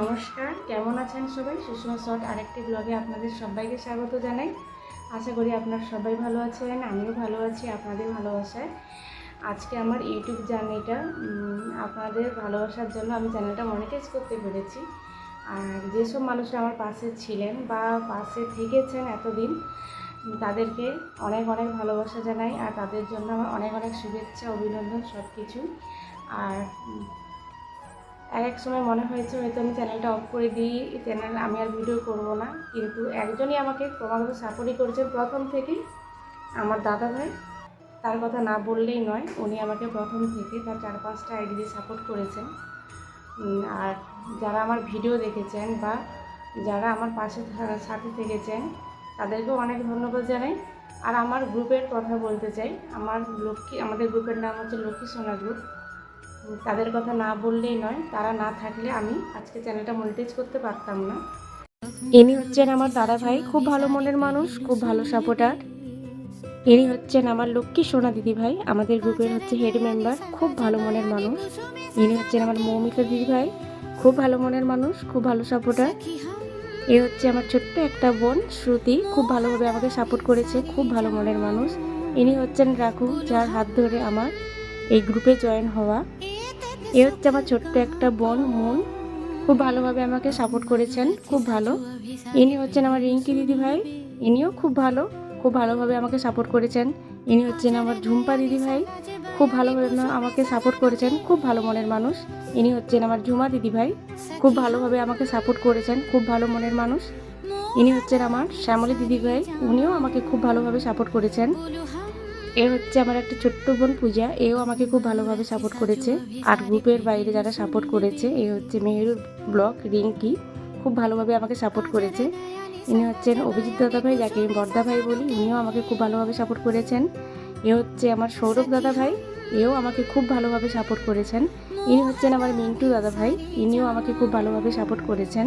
নমস্কার, কেমন আছেন সবাই? সুষমা শর্ট আরেকটি ব্লগে আপনাদের সবাইকে স্বাগত জানাই। আশা করি আপনারা সবাই ভালো আছেন, আমিও ভালো আছি, আপনাদের ভালোবাসায়। আজকে আমার ইউটিউব জার্নিটা আপনাদের ভালোবাসার জন্য আমি চ্যানেলটা মনিটাইজ করতে পেরেছি। আর যেসব মানুষরা আমার পাশে ছিলেন বা পাশে থেকেছেন এতদিন, তাদেরকে অনেক অনেক ভালোবাসা জানাই, আর তাদের জন্য আমার অনেক অনেক শুভেচ্ছা, অভিনন্দন সব কিছু আর এক এক সময় মনে হয়েছে হয়তো আমি চ্যানেলটা অফ করে দিই চ্যানেল আমি আর ভিডিও করব না। কিন্তু একজনই আমাকে ক্রমাগত সাপোর্টই করেছে প্রথম থেকেই আমার দাদা ভাই, তার কথা না বললেই নয়, উনি আমাকে প্রথম থেকে তার চার পাঁচটা আইডি সাপোর্ট করেছেন। আর যারা আমার ভিডিও দেখেছেন বা যারা আমার পাশে সাথে থেকেছেন, তাদেরকেও অনেক ধন্যবাদ জানাই। আর আমার গ্রুপের কথা বলতে চাই, আমার লক্ষ্মী আমাদের গ্রুপের নাম হচ্ছে লক্ষ্মী সোনা গ্রুপ তাদের কথা না বললেই নয়, তারা না থাকলে আমি আজকে চ্যানেলটা মনিটাইজ করতে পারতাম না। ইনি হচ্ছেন আমার দাদা ভাই খুব ভালো মনের মানুষ, খুব ভালো সাপোর্টার। ইনি হচ্ছেন আমার লক্ষ্মী সোনা দিদি ভাই আমাদের গ্রুপের হচ্ছে হেড মেম্বার খুব ভালো মনের মানুষ। ইনি হচ্ছেন আমার মৌমিতা দিদি ভাই খুব ভালো মনের মানুষ, খুব ভালো সাপোর্টার। এ হচ্ছে আমার ছোট্ট একটা বোন, শ্রুতি, খুব ভালোভাবে আমাকে সাপোর্ট করেছে, খুব ভালো মনের মানুষ। ইনি হচ্ছেন রাখু, যার হাত ধরে আমার এই গ্রুপে জয়েন হওয়া। এ হচ্ছে আমার ছোট্ট একটা বোন। মুন খুব ভালোভাবে আমাকে সাপোর্ট করেছেন, খুব ভালো। ইনি হচ্ছেন আমার রিঙ্কি দিদি ভাই ইনিও খুব ভালো, খুব ভালোভাবে আমাকে সাপোর্ট করেছেন। ইনি হচ্ছেন আমার ঝুম্পা দিদি ভাই খুব ভালোভাবে আমাকে সাপোর্ট করেছেন, খুব ভালো মনের মানুষ। ইনি হচ্ছেন আমার ঝুমা দিদি ভাই খুব ভালোভাবে আমাকে সাপোর্ট করেছেন, খুব ভালো মনের মানুষ। ইনি হচ্ছেন আমার শ্যামলী দিদি ভাই উনিও আমাকে খুব ভালোভাবে সাপোর্ট করেছেন। এ হচ্ছে আমার একটা ছোট্ট বোন পূজা, এও আমাকে খুব ভালোভাবে সাপোর্ট করেছে। আর গ্রুপের বাইরে যারা সাপোর্ট করেছে, এ হচ্ছে মেহেরুর ব্লগ, রিঙ্কি, খুব ভালোভাবে আমাকে সাপোর্ট করেছে। ইনি হচ্ছেন অভিজিৎ দাদা ভাই যাকে আমি বর্দা ভাই বলি। ইনিও আমাকে খুব ভালোভাবে সাপোর্ট করেছেন। এ হচ্ছে আমার সৌরভ দাদা ভাই এও আমাকে খুব ভালোভাবে সাপোর্ট করেছেন। ইনি হচ্ছেন আমার মিন্টু দাদা ভাই ইনিও আমাকে খুব ভালোভাবে সাপোর্ট করেছেন।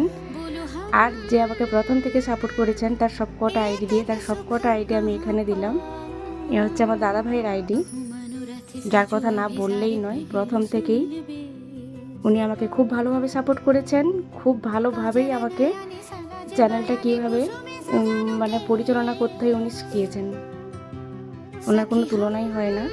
আর যে আমাকে প্রথম থেকে সাপোর্ট করেছেন, তার সব কটা আইডি দিয়ে, তার সব কটা আইডি আমি এখানে দিলাম। এ হচ্ছে আমার দাদা ভাইয়ের আইডি। যার কথা না বললেই নয়, প্রথম থেকেই উনি আমাকে খুব ভালোভাবে সাপোর্ট করেছেন, খুব ভালোভাবেই আমাকে চ্যানেলটা কীভাবে মানে পরিচালনা করতে উনি শিখিয়েছেন। ওনার কোনো তুলনাই হয় না।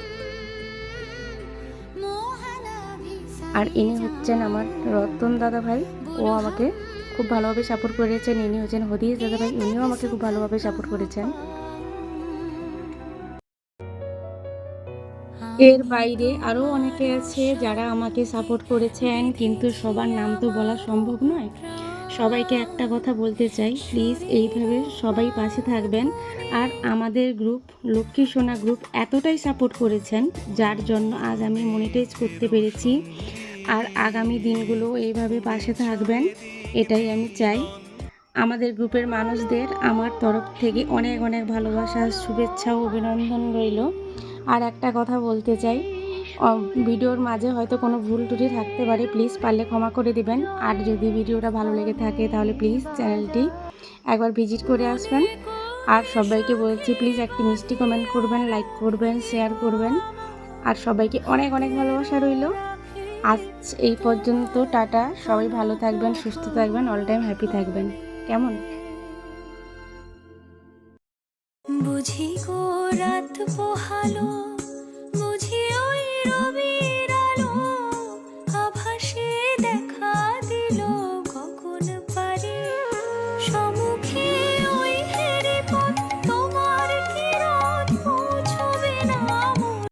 আর ইনি হচ্ছেন আমার রতন দাদা ভাই ও আমাকে খুব ভালোভাবে সাপোর্ট করেছেন, ইনি হচ্ছেন হদিস দাদা ভাই উনিও আমাকে খুব ভালোভাবে সাপোর্ট করেছেন। এর বাইরে আরও অনেকে আছে যারা আমাকে সাপোর্ট করেছেন, কিন্তু সবার নাম তো বলা সম্ভব নয়। সবাইকে একটা কথা বলতে চাই প্লিজ এইভাবে সবাই পাশে থাকবেন। আর আমাদের গ্রুপ লক্ষ্মী সোনা গ্রুপ এতটাই সাপোর্ট করেছেন, যার জন্য আজ আমি মনিটাইজ করতে পেরেছি। আর আগামী দিনগুলো এইভাবে পাশে থাকবেন, এটাই আমি চাই। আমাদের গ্রুপের মানুষদের আমার তরফ থেকে অনেক অনেক ভালোবাসা, শুভেচ্ছা ও অভিনন্দন রইল। আর একটা কথা বলতে চাই। ভিডিওর মাঝে হয়তো কোনো ভুল ত্রুটি থাকতে পারে প্লিজ পারলে ক্ষমা করে দিবেন। আর যদি ভিডিওটা ভালো লেগে থাকে, তাহলে প্লিজ চ্যানেলটি একবার ভিজিট করে আসবেন। আর সবাইকে বলছি প্লিজ একটি মিষ্টি কমেন্ট করবেন লাইক করবেন শেয়ার করবেন। আর সবাইকে অনেক অনেক ভালোবাসা রইল। আজ এই পর্যন্ত, টাটা। সবাই ভালো থাকবেন, সুস্থ থাকবেন অল টাইম হ্যাপি থাকবেন। কেমন? 少梦